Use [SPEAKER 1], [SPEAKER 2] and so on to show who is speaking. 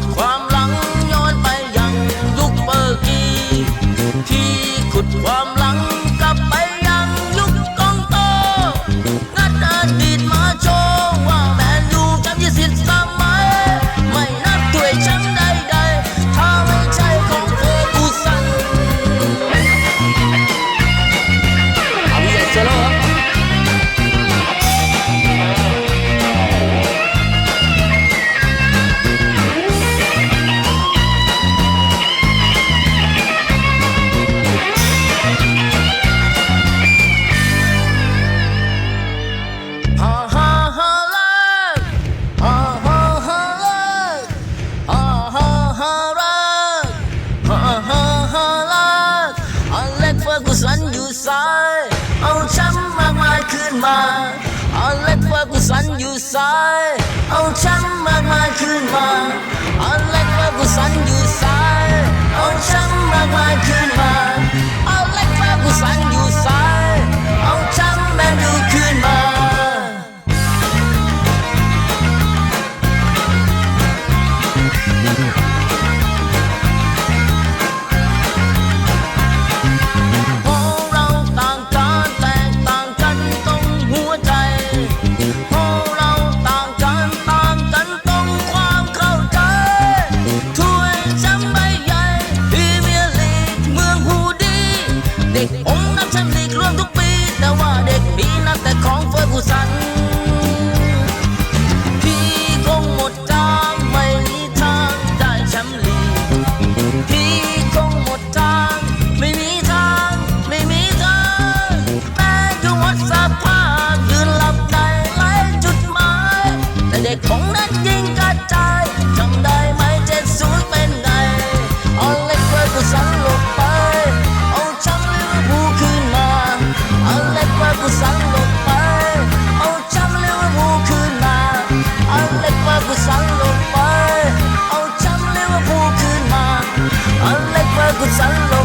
[SPEAKER 1] trop มา เอาเล็กเฟอากูสันอยู่ซ้าย เอาแชมป์มากมายขึ้นมา เอาเล็กเฟอร์ 不承认。